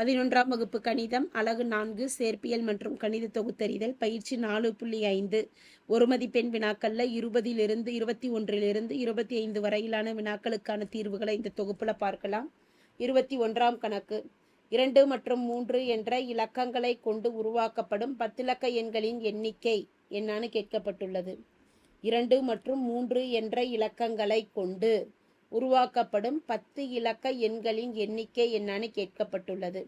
பதினொன்றாம் வகுப்பு கணிதம் அலகு நான்கு சேர்ப்பியல் மற்றும் கணித தொகுத்தறிதல் பயிற்சி நாலு புள்ளி ஐந்து. ஒரு மதிப்பெண் வினாக்கள்ல இருபதிலிருந்து இருபத்தி ஒன்றிலிருந்து இருபத்தி ஐந்து வரையிலான வினாக்களுக்கான தீர்வுகளை இந்த தொகுப்புல பார்க்கலாம். இருபத்தி ஒன்றாம் கணக்கு. இரண்டு மற்றும் மூன்று என்ற இலக்கங்களை கொண்டு உருவாக்கப்படும் பத்திலக்க எண்களின் எண்ணிக்கை என்னான்னு கேட்கப்பட்டுள்ளது. இரண்டு மற்றும் மூன்று என்ற இலக்கங்களை கொண்டு உருவாக்கப்படும் பத்து இலக்க எண்களின் எண்ணிக்கை என்னன்னு கேட்கப்பட்டுள்ளது.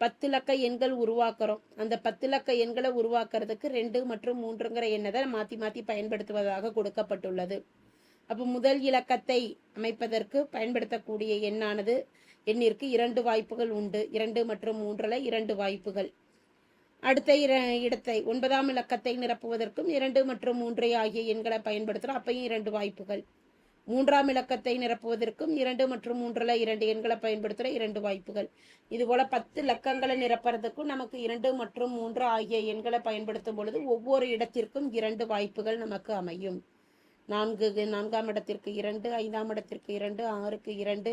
பத்து இலக்க எண்கள் உருவாக்குறோம். அந்த பத்து இலக்க எண்களை உருவாக்குறதுக்கு ரெண்டு மற்றும் மூன்றுங்கிற எண்ணை தான் மாற்றி மாற்றி பயன்படுத்துவதாக கொடுக்கப்பட்டுள்ளது. அப்போ முதல் இலக்கத்தை அமைப்பதற்கு பயன்படுத்தக்கூடிய எண்ணானது எண்ணிற்கு இரண்டு வாய்ப்புகள் உண்டு. இரண்டு மற்றும் மூன்றில் இரண்டு வாய்ப்புகள். அடுத்த இர இடத்தை ஒன்பதாம் இலக்கத்தை நிரப்புவதற்கும் இரண்டு மற்றும் மூன்று ஆகிய எண்களை பயன்படுத்துகிறோம் அப்பையும் இரண்டு வாய்ப்புகள். மூன்றாம் இலக்கத்தை நிரப்புவதற்கும் இரண்டு மற்றும் மூன்றில் இரண்டு எண்களை பயன்படுத்துகிற இரண்டு வாய்ப்புகள். இதுபோல் பத்து இலக்கங்களை நிரப்புறதுக்கும் நமக்கு இரண்டு மற்றும் மூன்று ஆகிய எண்களை பயன்படுத்தும் பொழுது ஒவ்வொரு இடத்திற்கும் இரண்டு வாய்ப்புகள் நமக்கு அமையும். நான்கு நான்காம் இடத்திற்கு இரண்டு ஐந்தாம் இடத்திற்கு இரண்டு ஆறுக்கு இரண்டு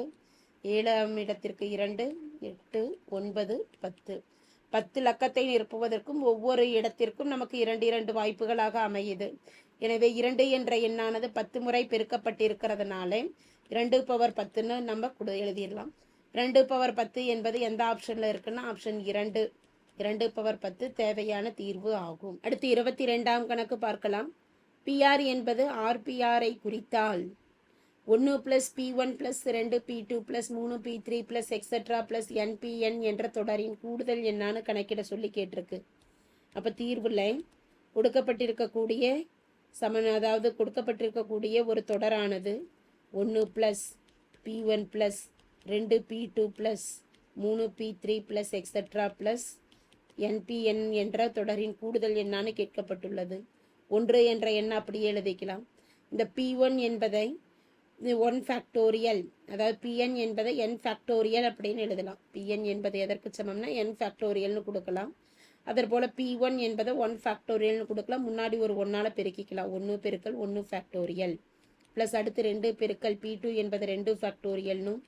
ஏழாம் இடத்திற்கு இரண்டு எட்டு ஒன்பது பத்து. பத்து இலக்கத்தை நிரப்புவதற்கும் ஒவ்வொரு இடத்திற்கும் நமக்கு இரண்டு இரண்டு வாய்ப்புகளாக அமையுது. எனவே இரண்டு என்ற எண்ணானது பத்து முறை பெருக்கப்பட்டிருக்கிறதுனால இரண்டு பவர் பத்துன்னு நம்ம எழுதிடலாம். ரெண்டு பவர் பத்து என்பது எந்த ஆப்ஷனில் இருக்குன்னா ஆப்ஷன் இரண்டு. இரண்டு பவர் பத்து தேவையான தீர்வு ஆகும். அடுத்து இருபத்தி ரெண்டாம் கணக்கு பார்க்கலாம். பிஆர் என்பது ஆர்பிஆரை குறித்தால் ஒன்று ப்ளஸ் பி ஒன் ப்ளஸ் ரெண்டு பி டூ ப்ளஸ் மூணு P three plus extra plus NPN என்ற தொடரின் கூடுதல் என்னான்னு கணக்கிட சொல்லி கேட்டிருக்கு. அப்போ தீர்வில் கொடுக்கப்பட்டிருக்கக்கூடிய சமன் அதாவது கொடுக்கப்பட்டிருக்கக்கூடிய ஒரு தொடரானது. ஒன்று ப்ளஸ் பி ஒன் ப்ளஸ் ரெண்டு பி டூ ப்ளஸ் மூணு P three plus extra plus NPN என்ற தொடரின் கூடுதல் எண்ணான்னு கேட்கப்பட்டுள்ளது. ஒன்று என்ற எண்ணை அப்படியே எழுதிக்கலாம். இந்த பி ஒன் என்பதை ஒன் ஃபேக்டோரியல் அதாவது பிஎன் என்பதை என் ஃபேக்டோரியல் அப்படின்னு எழுதலாம். பிஎன் என்பது எதற்கு சமம்னா என் ஃபேக்டோரியல்னு கொடுக்கலாம். அதர் போல் பி ஒன் என்பதை ஒன் ஃபேக்டோரியல்னு கொடுக்கலாம். முன்னாடி ஒரு ஒன்றால் பெருக்கிக்கலாம். ஒன்று பெருக்கல் ஒன்று ஃபேக்டோரியல் ப்ளஸ் அடுத்து ரெண்டு பெருக்கல் பி டூ என்பது ரெண்டு ஃபேக்டோரியல்னும்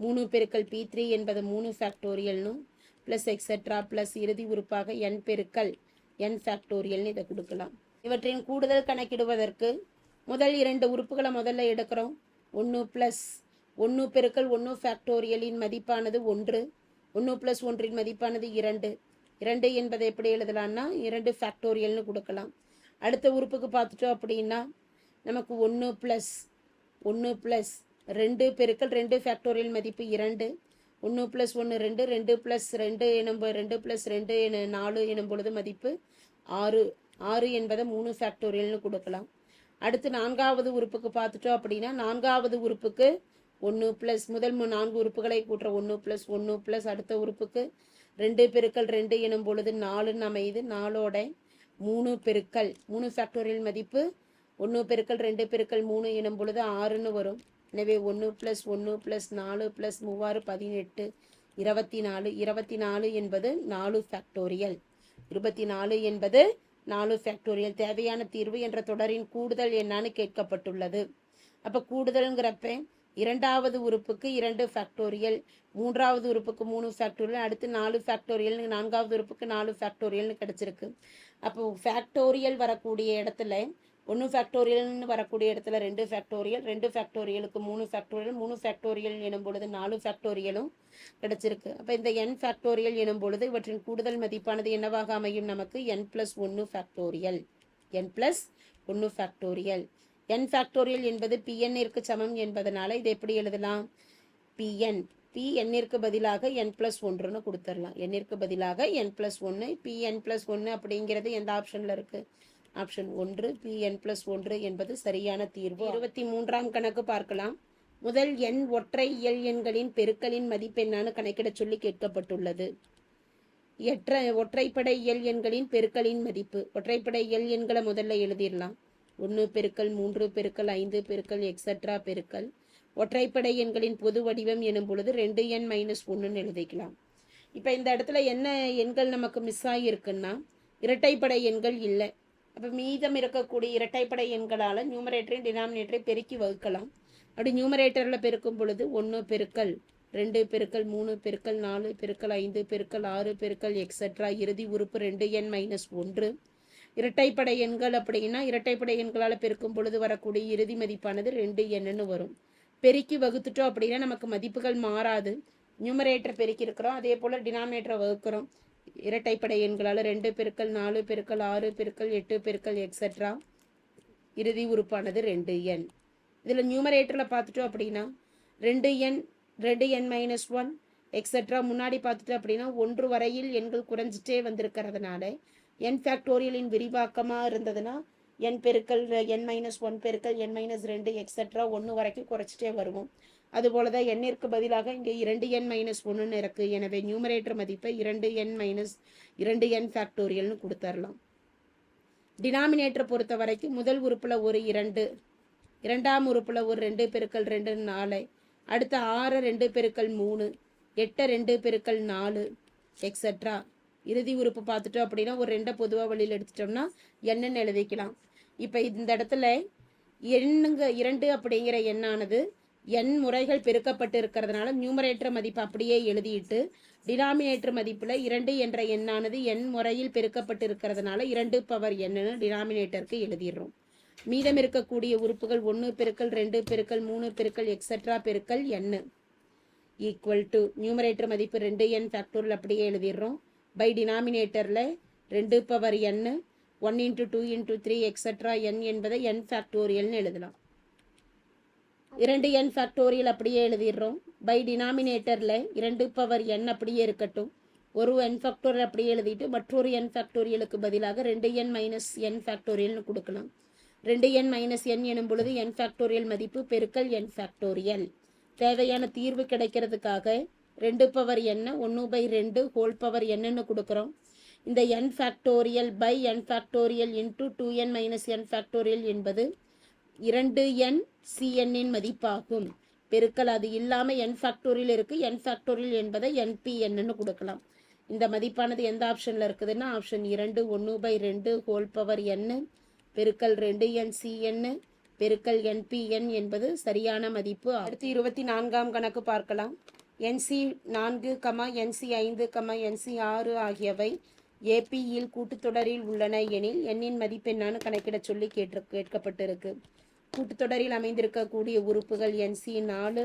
மூணு பெருக்கல் பி த்ரீ என்பது மூணு ஃபேக்டோரியல்னும் ப்ளஸ் எக்ஸட்ரா ப்ளஸ் இறுதி உறுப்பாக என் பெருக்கல் என் ஃபேக்டோரியல்னு இதை கொடுக்கலாம். இவற்றின் கூடுதல் கணக்கிடுவதற்கு முதல் இரண்டு உறுப்புகளை முதல்ல எடுக்கிறோம். ஒன்று ப்ளஸ் ஒன்று பெருக்கல் ஒன்று ஃபேக்டோரியலின் மதிப்பானது ஒன்று. ஒன்று ப்ளஸ் ஒன்றின் மதிப்பானது இரண்டு. இரண்டு என்பதை எப்படி எழுதலாம்னா இரண்டு ஃபேக்டோரியல்னு கொடுக்கலாம். அடுத்த உறுப்புக்கு பார்த்துட்டோம் அப்படின்னா நமக்கு ஒன்று ப்ளஸ் ஒன்று ப்ளஸ் ரெண்டு பெருக்கள் ரெண்டு ஃபேக்டோரியல் மதிப்பு இரண்டு. ஒன்று ப்ளஸ் ஒன்று ரெண்டு ரெண்டு ப்ளஸ் ரெண்டு எனும் ரெண்டு ப்ளஸ் ரெண்டு என நாலு எனும் பொழுது மதிப்பு ஆறு. ஆறு என்பதை மூணு ஃபேக்டோரியல்னு கொடுக்கலாம். அடுத்து நான்காவது உறுப்புக்கு பார்த்துட்டோம் அப்படின்னா நான்காவது உறுப்புக்கு ஒன்று ப்ளஸ் முதல் நான்கு உறுப்புகளை கூட்டுற ஒன்று ப்ளஸ் ஒன்று ப்ளஸ் அடுத்த உறுப்புக்கு ரெண்டு பெருக்கல் ரெண்டு எனும் பொழுது நாலுன்னு அமையுது. நாலோட மூணு பெருக்கல் மூணு ஃபேக்டோரியல் மதிப்பு ஒன்று பெருக்கல் ரெண்டு பெருக்கல் மூணு எனும் பொழுது ஆறுன்னு வரும். எனவே ஒன்று ப்ளஸ் ஒன்று ப்ளஸ் நாலு ப்ளஸ் மூவாறு பதினெட்டு இருபத்தி நாலு இருபத்தி நாலு என்பது நாலு ஃபேக்டோரியல் இருபத்தி நாலு என்பது நாலு ஃபேக்டோரியல் தேவையான தீர்வு என்ற தொடரின் கூடுதல் என்னான்னு கேட்கப்பட்டுள்ளது. அப்போ கூடுதல்ங்கிறப்ப இரண்டாவது உறுப்புக்கு இரண்டு ஃபேக்டோரியல் மூன்றாவது உறுப்புக்கு மூணு ஃபேக்டோரியல் அடுத்து நாலு ஃபேக்டோரியல் நான்காவது உறுப்புக்கு நாலு ஃபேக்டோரியல்னு கிடச்சிருக்கு. அப்போ ஃபேக்டோரியல் வரக்கூடிய இடத்துல ஒன்று ஃபேக்டோரியல்னு வரக்கூடிய இடத்துல ரெண்டு ஃபேக்டோரியல் ரெண்டு ஃபேக்டோரியலுக்கு மூணு ஃபேக்டோரியல் மூணு ஃபேக்டோரியல் எனும் பொழுது நாலு ஃபேக்டோரியலும் கிடச்சிருக்கு. அப்போ இந்த என் ஃபேக்டோரியல் எனும் பொழுது இவற்றின் கூடுதல் மதிப்பானது என்னவாக அமையும்? நமக்கு என் ப்ளஸ் ஒன்று ஃபேக்டோரியல் என் ப்ளஸ் ஒன்று ஃபேக்டோரியல் என் ஃபேக்டோரியல் என்பது பிஎன்னிற்கு சமம் என்பதனால இதை எப்படி எழுதலாம்? பிஎன் பி எண்ணிற்கு பதிலாக என் ப்ளஸ் ஒன்றுன்னு கொடுத்துடலாம். எண்ணிற்கு பதிலாக என் ப்ளஸ் ஒன்று பி என் ப்ளஸ் ஒன்று அப்படிங்கிறது எந்த ஆப்ஷனில் இருக்குது ஆப்ஷன் ஒன்று பி என் ப்ளஸ் ஒன்று என்பது சரியான தீர்வு. இருபத்தி மூன்றாம் கணக்கு பார்க்கலாம். முதல் எண் ஒற்றை இயல் எண்களின் பெருக்களின் மதிப்பெண்ணான கணக்கிட சொல்லி கேட்கப்பட்டுள்ளது. எற்ற ஒற்றைப்படை இயல் எண்களின் பெருக்களின் மதிப்பு. ஒற்றைப்படை இயல் எண்களை முதல்ல எழுதிடலாம். ஒன்று பெருக்கல் மூன்று பெருக்கல் ஐந்து பெருக்கல் எக்ஸட்ரா பெருக்கல். ஒற்றைப்படை எண்களின் பொது வடிவம் எனும் பொழுது ரெண்டு எண் மைனஸ் ஒன்றுன்னு எழுதிக்கலாம். இப்போ இந்த இடத்துல என்ன எண்கள் நமக்கு மிஸ் ஆகியிருக்குன்னா இரட்டைப்படை எண்கள் இல்லை. அப்போ மீதம் இருக்கக்கூடிய இரட்டைப்படை எண்களால் நியூமரேட்டரையும் டினாமினேட்டரை பெருக்கி வகுக்கலாம். அப்படி நியூமரேட்டரில் பெருக்கும் பொழுது ஒன்று பெருக்கல் ரெண்டு பெருக்கல் மூணு பெருக்கல் நாலு பெருக்கல் ஐந்து பெருக்கல் ஆறு பெருக்கல் எக்ஸட்ரா இறுதி உறுப்பு ரெண்டு எண் மைனஸ் ஒன்று. இரட்டைப்படை எண்கள் அப்படின்னா இரட்டைப்படை எண்களால் பெருக்கும் பொழுது வரக்கூடிய இறுதி மதிப்பானது ரெண்டு எண்ணுன்னு வரும். பெருக்கி வகுத்துட்டோம் அப்படின்னா நமக்கு மதிப்புகள் மாறாது. நியூமரேட்டர் பெருக்கி இருக்கிறோம் அதே போல் டினாமினேட்டரை வகுக்கிறோம். இரட்டைப்படை எண்களால் ரெண்டு பெருக்கல் நாலு பெருக்கள் ஆறு பெருக்கள் எட்டு பெருக்கள் எக்ஸட்ரா இறுதி உறுப்பானது ரெண்டு எண். இதில் நியூமரேட்டரில் பார்த்துட்டோம் அப்படின்னா ரெண்டு எண் ரெண்டு எண் மைனஸ் ஒன் எக்ஸட்ரா முன்னாடி பார்த்துட்டோம் அப்படின்னா ஒன்று வரையில் எண்கள் குறைஞ்சிட்டே வந்திருக்கிறதுனால என் ஃபேக்டோரியலின் விரிவாக்கமாக இருந்ததுன்னா என் பெருக்கல் என் மைனஸ் ஒன் பெருக்கல் என் மைனஸ் ரெண்டு எக்ஸட்ரா ஒன்று வரைக்கும் குறைச்சிட்டே வருவோம். அதுபோல தான் எண்ணிற்கு பதிலாக இங்கே இரண்டு என் மைனஸ் ஒன்றுன்னு இருக்குது எனவே நியூமரேட்டர் மதிப்பை இரண்டு என் மைனஸ் இரண்டு என் ஃபேக்டோரியல்னு கொடுத்துர்லாம். டினாமினேட்டரை பொறுத்த வரைக்கும் முதல் உறுப்பில் ஒரு இரண்டு இரண்டாம் உறுப்பில் ஒரு ரெண்டு பெருக்கல் ரெண்டு நாலு அடுத்த ஆறு ரெண்டு பெருக்கள் மூணு எட்டு ரெண்டு பெருக்கள் நாலு எக்ஸட்ரா இறுதி உறுப்பு பார்த்துட்டோம் அப்படின்னா ஒரு ரெண்டை பொதுவாக வழியில் எடுத்துட்டோம்னா என்னன்னு எழுதிக்கலாம். இப்போ இந்த இடத்துல எண்ணுங்க இரண்டு அப்படிங்கிற எண்ணானது எண் முறைகள் பெருக்கப்பட்டு இருக்கிறதுனால நியூமரேட்டர் மதிப்பு அப்படியே எழுதிட்டு டினாமினேட்டர் மதிப்பில் இரண்டு என்ற எண்ணானது எண் முறையில் பெருக்கப்பட்டு இருக்கிறதுனால இரண்டு பவர் எண்ணுன்னு டினாமினேட்டருக்கு எழுதிடுறோம். மீதம் இருக்கக்கூடிய உறுப்புகள் ஒன்று பெருக்கல் ரெண்டு பெருக்கல் மூணு பெருக்கல் எக்ஸட்ரா பெருக்கல் எண்ணு ஈக்குவல் டு நியூமரேட்டர் மதிப்பு ரெண்டு என் ஃபேக்டோரியல் அப்படியே எழுதிடுறோம். பை டினாமினேட்டரில் ரெண்டு power N one into two into three extra N என்பதை என் ஃபேக்டோரியல்னு எழுதலாம். இரண்டு என் ஃபேக்டோரியல் அப்படியே எழுதிடுறோம். பை டினாமினேட்டரில் இரண்டு பவர் என் அப்படியே இருக்கட்டும். ஒரு என் ஃபேக்டோரியல் அப்படியே எழுதிட்டு மற்றொரு என் ஃபேக்டோரியலுக்கு பதிலாக ரெண்டு என் மைனஸ் என் ஃபேக்டோரியல்னு கொடுக்கலாம். ரெண்டு என் மைனஸ் என் எனும் பொழுது என் ஃபேக்டோரியல் மதிப்பு பெருக்கல் என் ஃபேக்டோரியல் தேவையான தீர்வு கிடைக்கிறதுக்காக ரெண்டு பவர் என்ன ஒன்று பை ரெண்டு ஹோல் பவர் என்னன்னு கொடுக்குறோம். இந்த N factorial by N factorial into two N minus N factorial என்பது இரண்டு என் சிஎன்னின் மதிப்பாகும். பெருக்கல் அது இல்லாமல் என் ஃபேக்டோரியல் இருக்குது என் ஃபேக்டோரியல் என்பதை என்பி என்னன்னு கொடுக்கலாம். இந்த மதிப்பானது எந்த ஆப்ஷனில் இருக்குதுன்னா ஆப்ஷன் இரண்டு ஒன்று பை ரெண்டு ஹோல் பவர் என்னு பெருக்கல் ரெண்டு என் சிஎன்னு பெருக்கல் என்பிஎன் என்பது சரியான மதிப்பு. அடுத்து இருபத்தி நான்காம் கணக்கு பார்க்கலாம். என்சி நான்கு கமா என்சி ஐந்து கமா என்சி ஆறு ஆகியவை ஏபியில் கூட்டுத்தொடரில் உள்ளன எனில் எண்ணின் மதிப்பெண்ணான கணக்கிட சொல்லி கேட்டு கேட்கப்பட்டிருக்கு. கூட்டுத்தொடரில் அமைந்திருக்கக்கூடிய உறுப்புகள் என்சி நாலு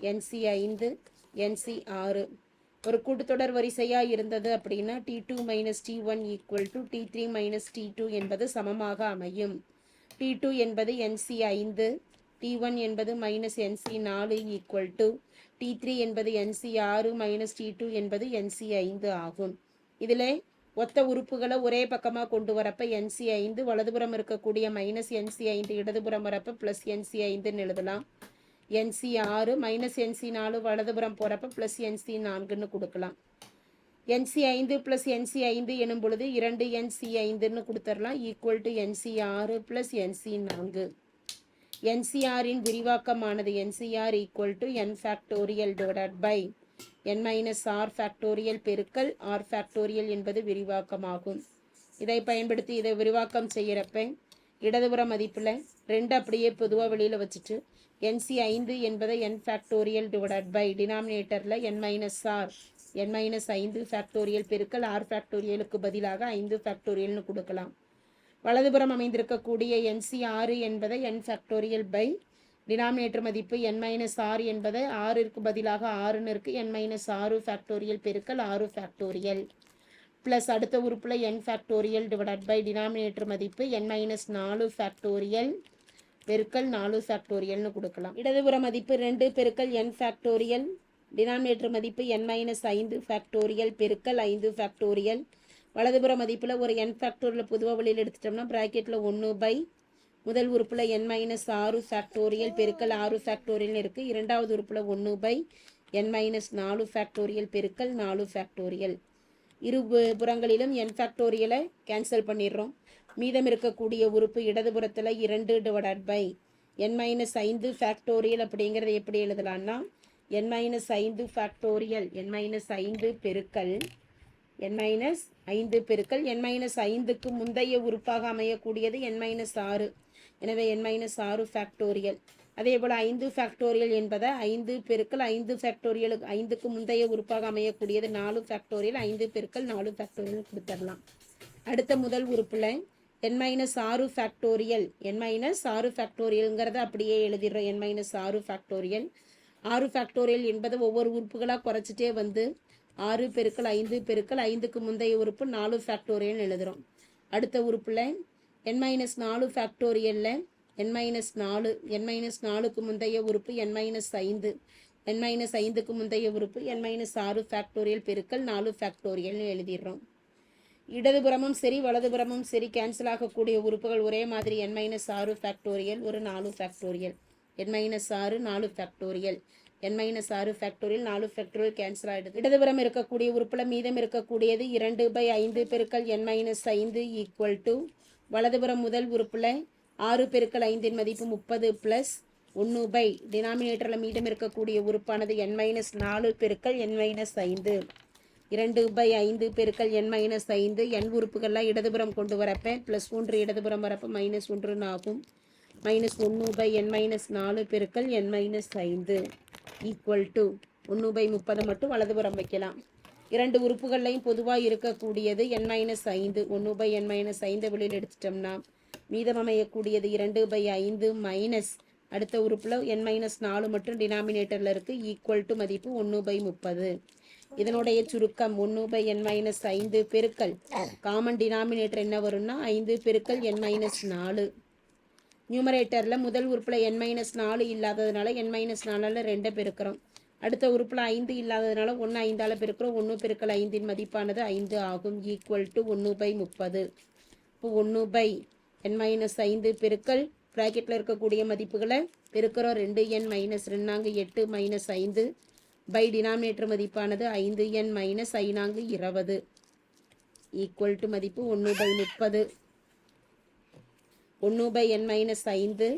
என்சி ஐந்து என்சி ஆறு. ஒரு கூட்டுத்தொடர் வரிசையாக இருந்தது அப்படின்னா T two minus T one equal to T three minus T two என்பது சமமாக அமையும். டி டூ என்பது என்சி ஐந்து டி ஒன் என்பது மைனஸ் என்சி நாலு ஈக்குவல் டு டி த்ரீ என்பது என்சி ஆறு மைனஸ் டி டூ என்பது என்சி ஐந்து ஆகும் இதில் ஒத்த உறுப்புகளை ஒரே பக்கமாக கொண்டு வரப்ப என்சி ஐந்து வலதுபுறம் இருக்கக்கூடிய மைனஸ் என்சி ஐந்து இடதுபுறம் வரப்ப ப்ளஸ் என்சி ஐந்துன்னு எழுதலாம் என்சி ஆறு மைனஸ் என்சி நாலு வலதுபுறம் போகிறப்ப ப்ளஸ் என்சி நான்குன்னு கொடுக்கலாம் என்சி ஐந்து ப்ளஸ் என்சி ஐந்து எனும் பொழுது இரண்டு என்சி ஐந்துன்னு கொடுத்துடலாம் ஈக்குவல் டு என்சி ஆறு ப்ளஸ் என்சி நான்கு என்சிஆரின் விரிவாக்கமானது NCR equal to N factorial divided by N minus R factorial பெருக்கல் ஆர் ஃபேக்டோரியல் என்பது விரிவாக்கமாகும். இதை பயன்படுத்தி இதை விரிவாக்கம் செய்கிறப்ப இடதுபுற மதிப்பில் ரெண்டு அப்படியே பொதுவாக வெளியில் வச்சுட்டு என்சி ஐந்து என்பதை என் ஃபேக்டோரியல் டிவைடட் பை டினாமினேட்டரில் N minus R N minus ஐந்து ஃபேக்டோரியல் பெருக்கல் ஆர் ஃபேக்டோரியலுக்கு பதிலாக ஐந்து ஃபேக்டோரியல்னு கொடுக்கலாம். வலதுபுறம் அமைந்திருக்கக்கூடிய என்சி ஆறு என்பதை என் ஃபேக்டோரியல் பை டினாமினேட்டர் மதிப்பு என் மைனஸ் ஆறு என்பதை ஆறிற்கு பதிலாக ஆறுன்னு இருக்குது என் மைனஸ் ஆறு ஃபேக்டோரியல் பெருக்கல் ஆறு ஃபேக்டோரியல் ப்ளஸ் அடுத்த உறுப்பில் N factorial divided by denominator மதிப்பு என் மைனஸ் நாலு ஃபேக்டோரியல் பெருக்கல் நாலு ஃபேக்டோரியல்னு கொடுக்கலாம். இடதுபுற மதிப்பு ரெண்டு பெருக்கல் என் ஃபேக்டோரியல் டினாமினேட்டர் மதிப்பு என் மைனஸ் ஐந்து ஃபேக்டோரியல் பெருக்கல் ஐந்து ஃபேக்டோரியல் வலதுபுற மதிப்பில் ஒரு என் ஃபேக்டோரியல் பொதுவாக வழியில் எடுத்துட்டோம்னா ப்ராக்கெட்டில் ஒன்று பை முதல் உறுப்பில் என் மைனஸ் ஆறு ஃபேக்டோரியல் பெருக்கல் ஆறு ஃபேக்டோரியல் இருக்குது இரண்டாவது உறுப்பில் ஒன்று பை என் மைனஸ் நாலு ஃபேக்டோரியல் பெருக்கல் நாலு ஃபேக்டோரியல் இரு புறங்களிலும் என் ஃபேக்டோரியலை கேன்சல் பண்ணிடுறோம். மீதம் இருக்கக்கூடிய உறுப்பு இடதுபுறத்தில் இரண்டு டிவைடட் பை என் மைனஸ் ஐந்து ஃபேக்டோரியல் அப்படிங்கிறத எப்படி எழுதலான்னா என் மைனஸ் ஐந்து ஃபேக்டோரியல் என் மைனஸ் ஐந்து பெருக்கல் என் மைனஸ் ஐந்து பெருக்கல் என் மைனஸ் ஐந்துக்கு முந்தைய உறுப்பாக அமையக்கூடியது என் மைனஸ் ஆறு. எனவே என் மைனஸ் ஆறு ஃபேக்டோரியல் அதே போல் ஐந்து ஃபேக்டோரியல் என்பதை ஐந்து பெருக்கல் ஐந்து ஃபேக்டோரியலுக்கு ஐந்துக்கு முந்தைய உறுப்பாக அமையக்கூடியது நாலு ஃபேக்டோரியல் ஐந்து பெருக்கல் நாலு ஃபேக்டோரியல் கொடுத்துடலாம். அடுத்த முதல் உறுப்பில் என் மைனஸ் ஆறு ஃபேக்டோரியல் என் மைனஸ் ஆறு ஃபேக்டோரியல்ங்கிறத அப்படியே எழுதிடுறோம். என் மைனஸ் ஆறு ஃபேக்டோரியல் ஆறு ஃபேக்டோரியல் என்பது ஒவ்வொரு உறுப்புகளாக குறைச்சிட்டே வந்து ஆறு பெருக்கள் ஐந்து பெருக்கள் ஐந்துக்கு முந்தைய உறுப்பு நாலு ஃபேக்டோரியல் எழுதுகிறோம் அடுத்த உறுப்பில் என் மைனஸ் நாலு ஃபேக்டோரியலில் என் மைனஸ் நாலு என் மைனஸ் நாலுக்கு முந்தைய உறுப்பு என் மைனஸ் ஐந்து என் மைனஸ் ஐந்துக்கு முந்தைய உறுப்பு என் மைனஸ் ஆறு ஃபேக்டோரியல் பெருக்கல் நாலு ஃபேக்டோரியல்னு எழுதிடுறோம். இடதுபுறமும் சரி வலதுபுறமும் சரி கேன்சல் ஆகக்கூடிய உறுப்புகள் ஒரே மாதிரி என் மைனஸ் ஆறு ஃபேக்டோரியல் ஒரு நாலு ஃபேக்டோரியல் என் மைனஸ் ஆறு நாலு ஃபேக்டோரியல் என் மைனஸ் ஆறு ஃபேக்டோரியல் நாலு ஃபேக்டோரியல் கேன்சல் ஆகிடுது இடதுபுறம் இருக்கக்கூடிய உறுப்பில் மீதம் இருக்கக்கூடியது இரண்டு பை ஐந்து பெருக்கள் என் மைனஸ் ஐந்து ஈக்குவல் டு வலதுபுறம் முதல் உறுப்பில் ஆறு பெருக்கள் ஐந்தின் மதிப்பு முப்பது ப்ளஸ் ஒன்று பை டினாமினேட்டரில் மீதம் இருக்கக்கூடிய உறுப்பானது என் மைனஸ் நாலு பெருக்கள் என் மைனஸ் ஐந்து. இரண்டு பை ஐந்து பெருக்கள் என் மைனஸ் ஐந்து என் உறுப்புகள்லாம் இடதுபுறம் கொண்டு வரப்பேன் ப்ளஸ் ஒன்று இடதுபுறம் வரப்போ மைனஸ் ஒன்றுன்னு ஆகும். மைனஸ் ஒன்று பை என் மைனஸ் நாலு பெருக்கள் என் மைனஸ் ஐந்து. ஈக்குவல் டு ஒன்று பை முப்பதை மட்டும் வலதுபுறம் வைக்கலாம். இரண்டு உறுப்புகள்லையும் பொதுவாக இருக்கக்கூடியது என் மைனஸ் ஐந்து. ஒன்று பை என் மைனஸ் ஐந்து வெளியில் எடுத்துட்டோம்னா மீதம் அமையக்கூடியது இரண்டு பை ஐந்து மைனஸ் அடுத்த உறுப்பில் என் மைனஸ் நாலு மட்டும் டினாமினேட்டரில் இருக்குது ஈக்குவல் டு மதிப்பு ஒன்று பை முப்பது. இதனுடைய சுருக்கம் ஒன்று பை என் மைனஸ் ஐந்து பெருக்கல். காமன் டினாமினேட்டர் என்ன வரும்னா ஐந்து பெருக்கல் என் மைனஸ் நாலு. நியூமரேட்டரில் முதல் உறுப்பில் என் மைனஸ் நாலு இல்லாததுனால என் மைனஸ் நாலில் ரெண்டை பெருக்கிறோம். அடுத்த உறுப்பில் ஐந்து இல்லாததுனால ஒன்று ஐந்தால் பெருக்கிறோம். ஒன்று பெருக்கல் ஐந்தின் மதிப்பானது ஐந்து ஆகும். ஈக்குவல் டு ஒன்று பை முப்பது. இப்போ ஒன்று பை என் மைனஸ் ஐந்து பெருக்கல் ப்ராக்கெட்டில் இருக்கக்கூடிய மதிப்புகளை பெருக்கிறோம். ரெண்டு என் மைனஸ் ரெண்டாங்கு எட்டு மைனஸ் ஐந்து பை டினாமினேட்டர் மதிப்பானது ஐந்து என் மைனஸ் ஐநாங்கு இருபது. ஈக்குவல் டு மதிப்பு ஒன்று பை முப்பது. ஒன்று பை என் மைனஸ் ஐந்து.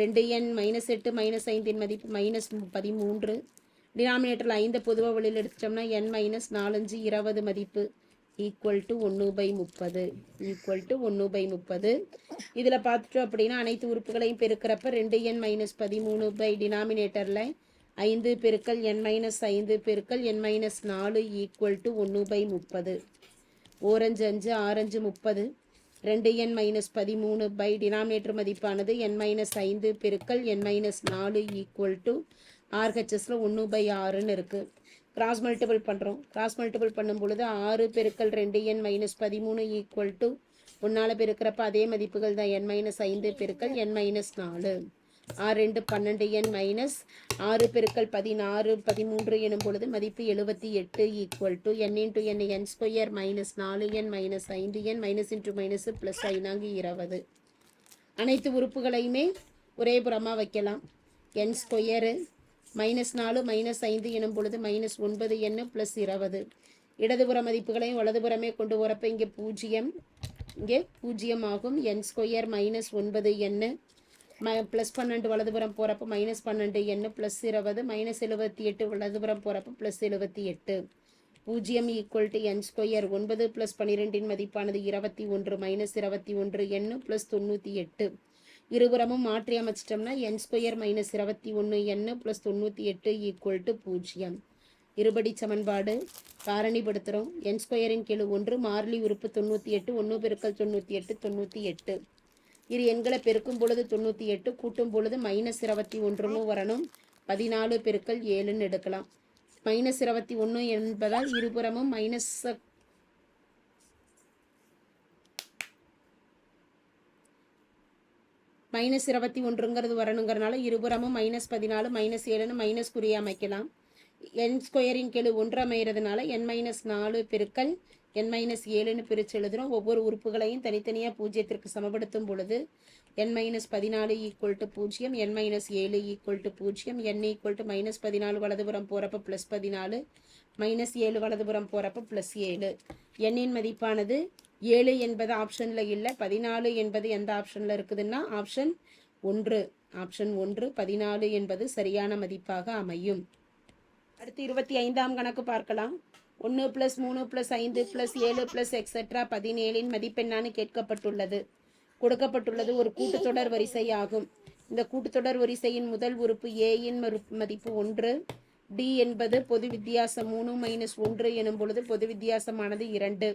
ரெண்டு என் மைனஸ் எட்டு மைனஸ் ஐந்தின் மதிப்பு மைனஸ் பதிமூன்று. டினாமினேட்டரில் ஐந்து பொதுவாக வழியில் எடுத்துட்டோம்னா என் மைனஸ் நாலஞ்சு இருபது மதிப்பு ஈக்குவல் டு ஒன்று பை முப்பது ஈக்குவல் டு ஒன்று பை முப்பது. இதில் பார்த்துட்டோம் அப்படின்னா அனைத்து உறுப்புகளையும் பெருக்கிறப்ப ரெண்டு என் மைனஸ் பதிமூணு பை டினாமினேட்டரில் ஐந்து பெருக்கல் என் மைனஸ் ஐந்து பெருக்கல் என் மைனஸ் நாலு ஈக்குவல் டு ஒன்று பை முப்பது. ஓரஞ்சு அஞ்சு ஆரஞ்சு முப்பது. ரெண்டு என் மைனஸ் பதிமூணு பை டினாமினேட்டர் மதிப்பானது என் மைனஸ் ஐந்து பெருக்கல் என் மைனஸ் நாலு ஈக்குவல் டு ஆர்ஹெச்எஸில் ஒன்று பை ஆறுன்னு இருக்குது கிராஸ் மல்டிபிள் பண்ணுறோம் கிராஸ் மல்டிபிள் பண்ணும் பொழுது ஆறு பெருக்கல் ரெண்டு என் மைனஸ் பதிமூணு ஈக்குவல் டு ஒன்றால் பெருக்கிறப்ப அதே மதிப்புகள் தான். என் மைனஸ் ஐந்து பெருக்கல் என் மைனஸ் நாலு. ஆறு ரெண்டு பன்னெண்டு எண் மைனஸ் ஆறு பெருக்கல் பதினாறு பதிமூன்று எனும் பொழுது மதிப்பு எழுபத்தி எட்டு equal to N into N N square minus நாலு என் மைனஸ் ஐந்து N minus into minus plus ஐநாங்கு இருபது. அனைத்து உறுப்புகளையுமே ஒரே புறமாக வைக்கலாம். என் ஸ்கொயரு மைனஸ் நாலு மைனஸ் ஐந்து எனும் பொழுது மைனஸ் ஒன்பது எண்ணு ப்ளஸ் இருபது. இடதுபுற மதிப்புகளையும் வலதுபுறமே கொண்டு வரப்போ இங்கே பூஜ்ஜியம் இங்கே பூஜ்ஜியம் ஆகும் என் ஸ்கொயர் மைனஸ் ஒன்பது எண்ணு ம ப்ளஸ் பன்னெண்டு வலதுபுறம் போகிறப்ப மைனஸ் பன்னெண்டு எண்ணு ப்ளஸ் இருபது மைனஸ் எழுபத்தி எட்டு வலதுபுறம் போகிறப்ப ப்ளஸ் எழுபத்தி எட்டு. பூஜ்ஜியம் ஈக்குவல் டு என் ஸ்கொயர் ஒன்பது ப்ளஸ் பன்னிரெண்டின் மதிப்பானது இருபத்தி ஒன்று மைனஸ் இருபத்தி ஒன்று எண்ணு ப்ளஸ் தொண்ணூற்றி எட்டு. இருபுறமும் மாற்றி அமைச்சிட்டோம்னா என் ஸ்கொயர் மைனஸ் இருபத்தி ஒன்று எண்ணு ப்ளஸ் தொண்ணூற்றி எட்டு ஈக்குவல் டு பூஜ்ஜியம். இருபடி சமன்பாடு காரணிப்படுத்துகிறோம் என் ஸ்கொயரின் கீழ் ஒன்று மாறிலி உறுப்பு தொண்ணூற்றி எட்டு ஒன்று பெருக்கல் தொண்ணூற்றி எட்டு தொண்ணூற்றி எட்டு. இரு எண்களை பெருக்கும் பொழுது தொண்ணூற்றி எட்டு கூட்டும் பொழுது மைனஸ் இருபத்தி ஒன்றுன்னு வரணும் பதினாலு பெருக்கல் ஏழுன்னு எடுக்கலாம். மைனஸ் இருபத்தி ஒன்று என்பதால் இருபுறமும் மைனஸ் மைனஸ் இருபத்தி ஒன்றுங்கிறது வரணுங்கிறனால இருபுறமும் மைனஸ் பதினாலு மைனஸ் ஏழுன்னு மைனஸ் குறிய அமைக்கலாம். என் ஸ்கொயரின் கெழு ஒன்று அமைகிறதுனால என் மைனஸ் நாலு பெருக்கல் என் மைனஸ் ஏழுன்னு பிரித்து எழுதுகிறோம் ஒவ்வொரு உறுப்புகளையும் தனித்தனியாக பூஜ்ஜியத்திற்கு சமப்படுத்தும் பொழுது என் மைனஸ் பதினாலு ஈக்குவல் டு பூஜ்ஜியம் என் மைனஸ் ஏழு ஈக்குவல் டு பூஜ்ஜியம் என் ஈக்குவல் டு மைனஸ் பதினாலு வலதுபுறம் போகிறப்ப ப்ளஸ் பதினாலு மைனஸ் ஏழு வலதுபுறம் போகிறப்ப ப்ளஸ் ஏழு. எண்ணின் மதிப்பானது ஏழு என்பது ஆப்ஷனில் இல்லை பதினாலு என்பது எந்த ஆப்ஷனில் இருக்குதுன்னா ஆப்ஷன் ஒன்று. ஆப்ஷன் ஒன்று பதினாலு என்பது சரியான மதிப்பாக அமையும். அடுத்து இருபத்தி ஐந்தாம் கணக்கு பார்க்கலாம். ஒன்று ப்ளஸ் மூணு ப்ளஸ் ஐந்து ப்ளஸ் ஏழு ப்ளஸ் எக்ஸெட்ரா பதினேழின் மதிப்பெண்ணான்னு கேட்கப்பட்டுள்ளது. கொடுக்கப்பட்டுள்ளது ஒரு கூட்டுத்தொடர் வரிசை ஆகும் இந்த கூட்டுத்தொடர் வரிசையின் முதல் உறுப்பு ஏயின் மதிப்பு ஒன்று. டி என்பது பொது வித்தியாசம் மூணு மைனஸ் ஒன்று எனும் பொழுது பொது வித்தியாசமானது இரண்டு.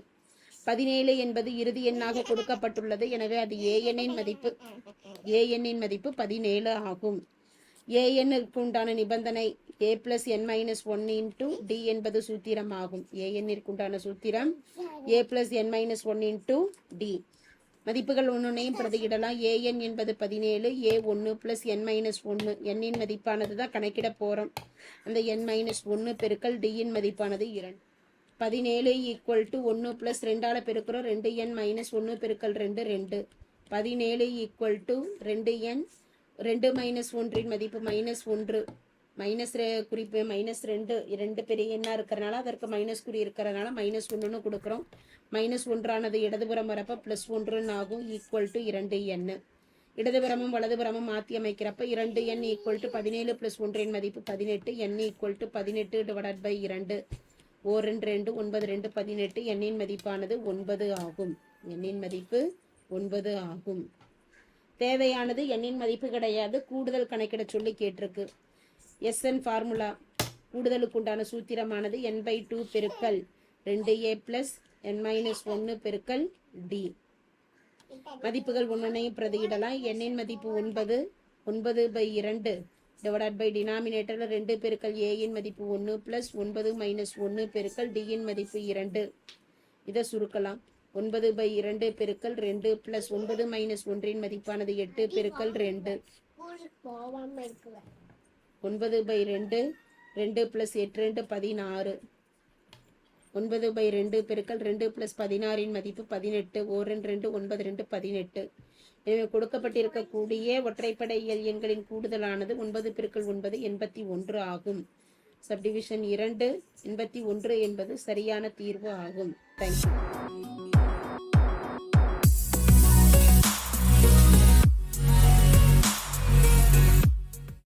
பதினேழு என்பது இறுதி எண்ணாக கொடுக்கப்பட்டுள்ளது. எனவே அது ஏஎன்னின் மதிப்பு. ஏஎன்னின் மதிப்பு பதினேழு ஆகும். ஏஎன்னுக்கு உண்டான நிபந்தனை A plus N minus one into D என்பது சூத்திரம் ஆகும். ஏஎன்னிற்கு உண்டான சூத்திரம் A plus N minus one into D மதிப்புகள் ஒன்றுனையும் பிரதியிடலாம். ஏஎன் என்பது பதினேழு ஏ ஒன்று ப்ளஸ் என் மைனஸ் ஒன்று எண்ணின் மதிப்பானது தான் கணக்கிட போகிறோம் அந்த என் மைனஸ் ஒன்று பெருக்கல் டியின் மதிப்பானது இரண்டு. பதினேழு ஈக்குவல் டு ஒன்று ப்ளஸ் ரெண்டால் பெருக்கிறோம். ரெண்டு என் மைனஸ் ஒன்று பெருக்கல் ரெண்டு ரெண்டு. பதினேழு ஈக்குவல் டு ரெண்டு என் ரெண்டு மைனஸ் ஒன்றின் மதிப்பு மைனஸ் ஒன்று. மைனஸ் குறிப்பு மைனஸ் ரெண்டு. ரெண்டு பெரிய எண்ணாக இருக்கிறனால அதற்கு மைனஸ் குறி இருக்கிறனால மைனஸ் ஒன்றுன்னு கொடுக்குறோம். மைனஸ் ஒன்றானது இடதுபுறம் வரப்போ ப்ளஸ் ஒன்றுன்னு ஆகும். ஈக்குவல் டு இரண்டு எண்ணு இடதுபுறமும் வலதுபுறமும் மாற்றி அமைக்கிறப்ப இரண்டு எண் ஈக்குவல் டு பதினேழு ப்ளஸ் ஒன்றின் மதிப்பு பதினெட்டு. எண் ஈக்குவல் டு பதினெட்டு டிவைட் பை இரண்டு. ஓ ரெண்டு ரெண்டு ஒன்பது ரெண்டு பதினெட்டு. எண்ணின் மதிப்பானது ஒன்பது ஆகும். எண்ணின் மதிப்பு ஒன்பது ஆகும். தேவையானது எண்ணின் மதிப்பு கிடையாது. கூடுதல் கணக்கிட சொல்லி கேட்டிருக்கு. எஸ்என் ஃபார்முலா கூடுதலுக்கு உண்டான சூத்திரமானது என் பை டூ பெருக்கல் ரெண்டு ஏ பிளஸ் என் மைனஸ் ஒன்று பெருக்கல் டி மதிப்புகள் ஒன்றுனையும் பிரதியிடலாம். எண்ணின் மதிப்பு ஒன்பது ஒன்பது பை இரண்டு டிவைட் பை டினாமினேட்டரில் ரெண்டு பெருக்கல் ஏயின் மதிப்பு ஒன்று ப்ளஸ் ஒன்பது மைனஸ் ஒன்று பெருக்கல் டியின் மதிப்பு இரண்டு. இதை சுருக்கலாம். ஒன்பது பை இரண்டு பெருக்கல் ரெண்டு ப்ளஸ் ஒன்பது மைனஸ் ஒன்றின் மதிப்பானது எட்டு பெருக்கல் ரெண்டு. ஒன்பது பை ரெண்டு ரெண்டு ப்ளஸ் எட்டு ரெண்டு பதினாறு. ஒன்பது பை ரெண்டு பெருக்கல் ரெண்டு ப்ளஸ் பதினாறின் மதிப்பு பதினெட்டு ஓர் ரெண்டு ரெண்டு ஒன்பது ரெண்டு பதினெட்டு. எனவே கொடுக்கப்பட்டிருக்கக்கூடிய ஒற்றைப்படை இயல் எண்களின் கூடுதலானது ஒன்பது பெருக்கல் ஒன்பது எண்பத்தி ஒன்று ஆகும். சப்டிவிஷன் இரண்டு எண்பத்தி ஒன்று என்பது சரியான தீர்வு ஆகும். தேங்க்யூ